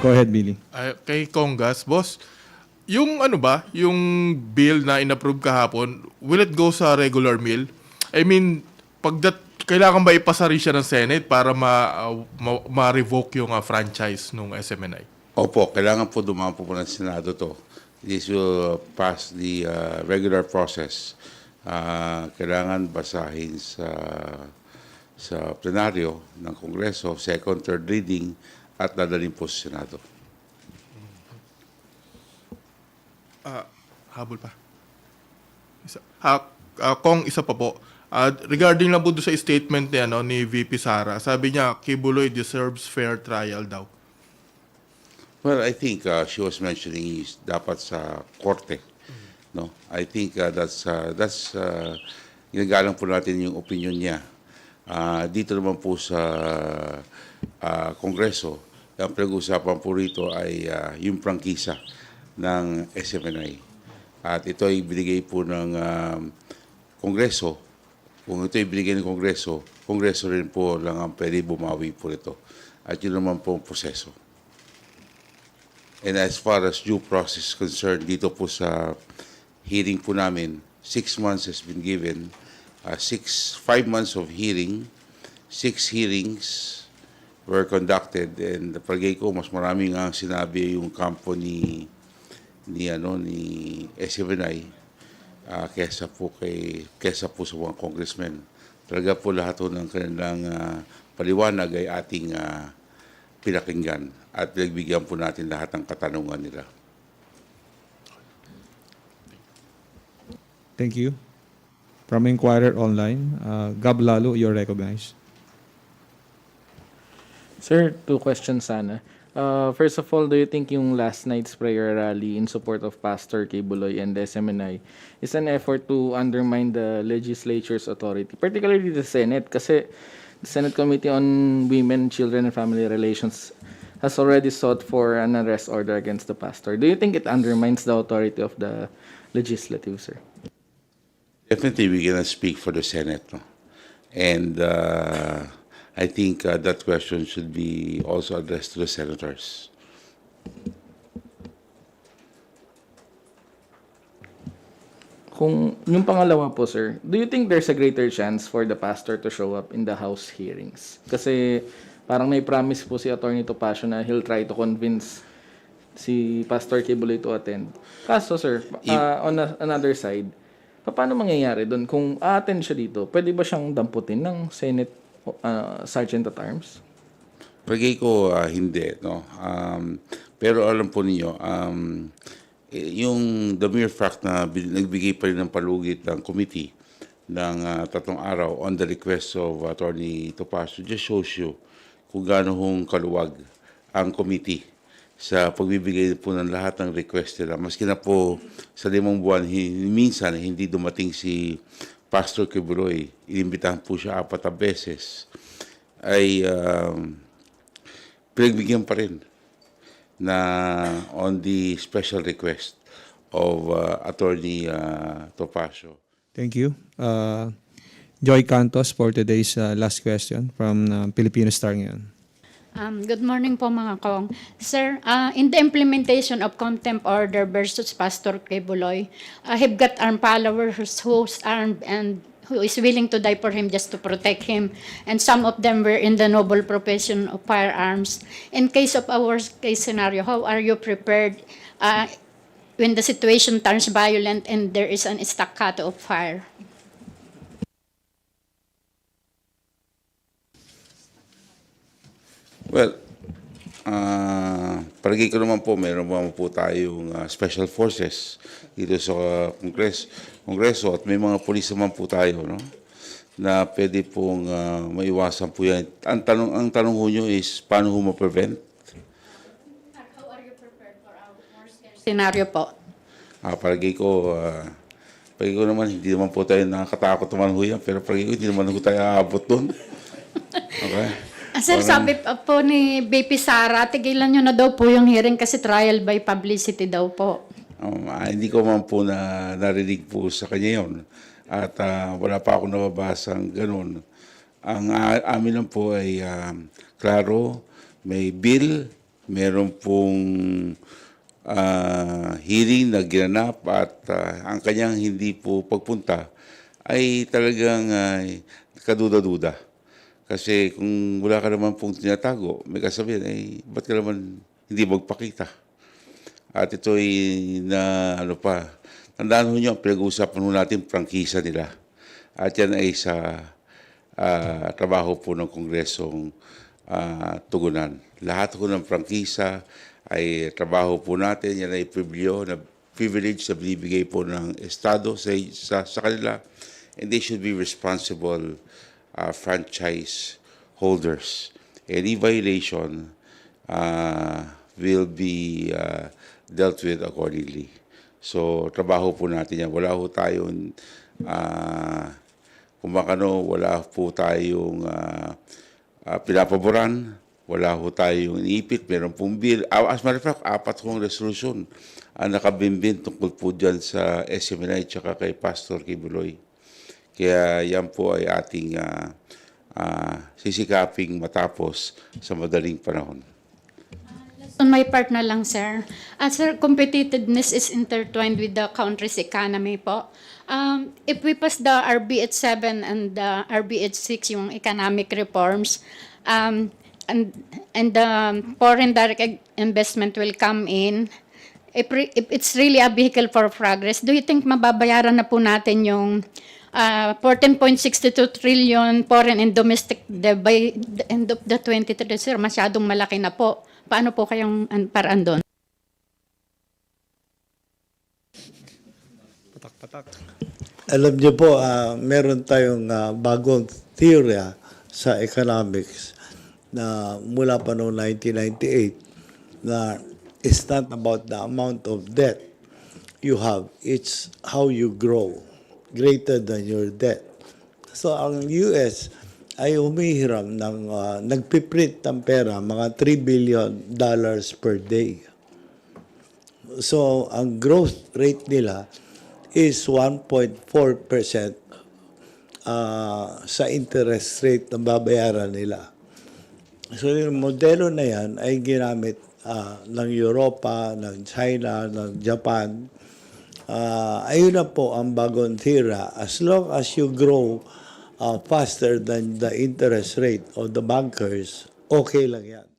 Go ahead, Billy. Ay, kay Congas, boss, yung ano ba, yung bill na inapprove kahapon, will it go sa regular mill? I mean, pagdat kailangan ba ipasa rin siya ng Senate para ma, uh, ma- ma-revoke yung uh, franchise ng SMNI? Opo, kailangan po dumaan po po ng Senado to. This will pass the uh, regular process. Ah, kailangan basahin sa sa plenaryo ng Kongreso, second, third reading, at dadalhin po sa Senado. Ah, habol pa. Isa, ha, ah, kung isa pa po, ah, regarding lang po sa statement ni, ano, ni VP Sara, sabi niya, Kibuloy deserves fair trial daw. Well, I think uh, she was mentioning is dapat sa korte. No, I think uh, that's uh, that's uh, ginagalang po natin yung opinion niya. Ah, dito naman po sa ah, Kongreso, ang pinag-uusapan po rito ay ah, yung prangkisa ng SMNI. At ito ay binigay po ng um, Kongreso. Kung ito ay binigay ng Kongreso, Kongreso rin po lang ang pwede bumawi po ito. At yun naman po ang proseso. And as far as due process concerned, dito po sa hearing po namin, six months has been given, uh, six, five months of hearing, six hearings were conducted, and palagay ko, mas marami nga ang sinabi yung kampo ni, ni, ano, ni SMNI, uh, kesa po kay, kesa po sa mga congressmen. Talaga po lahat po ng kanilang uh, paliwanag ay ating uh, pinakinggan at pinagbigyan po natin lahat ng katanungan nila. Thank you. From Inquirer Online, uh, Gab Lalo, you're recognized. Sir, two questions sana. Uh, first of all, do you think yung last night's prayer rally in support of Pastor Kibuloy and the SMNI is an effort to undermine the legislature's authority, particularly the Senate? Kasi the Senate Committee on Women, Children, and Family Relations has already sought for an arrest order against the pastor. Do you think it undermines the authority of the legislative, sir? Definitely, we cannot speak for the Senate. No? And uh, I think uh, that question should be also addressed to the senators. Kung yung pangalawa po, sir, do you think there's a greater chance for the pastor to show up in the House hearings? Kasi parang may promise po si Attorney Topacio na he'll try to convince si Pastor Kibuloy to attend. Kaso, sir, uh, on a- another side, paano mangyayari doon? Kung a-attend siya dito, pwede ba siyang damputin ng Senate uh, Sergeant at Arms? Palagay ko ah, hindi. No? Um, pero alam po ninyo, um, eh, yung the mere fact na nagbigay pa rin ng palugit ng committee ng ah, tatlong araw on the request of Attorney Topacio just shows you kung gaano hong kaluwag ang committee sa pagbibigay po ng lahat ng request nila. Maski na po sa limang buwan, minsan hindi dumating si Pastor Kibuloy, inimbitahan po siya apat na beses, ay um, pinagbigyan pa rin na on the special request of uh, Attorney uh, Topacio. Thank you. Uh, Joy Cantos for today's uh, last question from uh, Filipino Star ngayon. Um, good morning po mga kong. Sir, uh, in the implementation of contempt order versus Pastor Kebuloy, I have got armed followers who's armed and who is willing to die for him just to protect him. And some of them were in the noble profession of firearms. In case of a worst case scenario, how are you prepared uh, when the situation turns violent and there is an staccato of fire? Well, uh, palagi ko naman po, meron naman po tayong uh, special forces dito sa uh, Kongres, Kongreso at may mga polis naman po tayo, no? na pwede pong uh, maiwasan po yan. Ang tanong, ang tanong ho nyo is, paano ho ma-prevent? How are you prepared for a worst scenario po? Ah, palagi ko, ah, palagi ko naman, hindi naman po tayo nakakatakot naman ho yan, pero palagi ko, hindi naman ho tayo aabot doon. Okay? Ah, Sir, sabi po ni BP Sara, tigilan nyo na daw po yung hearing kasi trial by publicity daw po. Um, ah, hindi ko man po na narinig po sa kanya yun. At ah, wala pa ako nababasang ganun. Ang ah, amin lang po ay um, klaro, may bill meron pong ah, hearing na ginanap at ah, ang kanyang hindi po pagpunta ay talagang ah, kaduda-duda. Kasi kung wala ka naman pong tinatago, may kasabihan, ay ba't ka naman hindi magpakita? At ito'y na ano pa, tandaan ho nyo, pinag-uusapan ho natin, prangkisa nila. At yan ay sa ah, trabaho po ng Kongresong ah, tugunan. Lahat ho ng prangkisa ay trabaho po natin, yan ay privilege na privilege na binibigay po ng Estado sa, sa, sa kanila and they should be responsible uh, franchise holders. Any violation uh, will be uh, dealt with accordingly. So, trabaho po natin yan. Wala po tayong, uh, kung makano, wala po tayong uh, uh, pinapaboran, wala po tayong iniipit, meron pong bill. Ah, As a matter of fact, apat kong resolution ang nakabimbin tungkol po dyan sa SMNI tsaka kay Pastor Kibuloy. Kaya yan po ay ating ah, ah, sisikaping matapos sa madaling panahon. On my part na lang, sir. Uh, sir, competitiveness is intertwined with the country's economy po. Um, if we pass the RBH 7 and the RBH 6, yung economic reforms, um, and, and the foreign direct investment will come in, if, if it's really a vehicle for progress, do you think mababayaran na po natin yung uh, 14.62 trillion foreign and domestic debt by the end of the 23 sir, masyadong malaki na po. Paano po kayong an- paraan doon? Alam niyo po, ah, meron tayong ah, bagong teorya sa economics na mula pa noong 1998 na it's not about the amount of debt you have, it's how you grow greater than your debt. So ang US ay humihiram ng ah, nagpiprint ng pera mga 3 billion dollars per day. So, ang growth rate nila is 1.4% ah, sa interest rate na babayaran nila. So, yung modelo na yan ay ginamit ah, ng Europa, ng China, ng Japan. Ah, ayun na po ang bagong tira. As long as you grow ah, faster than the interest rate of the bankers, okay lang yan.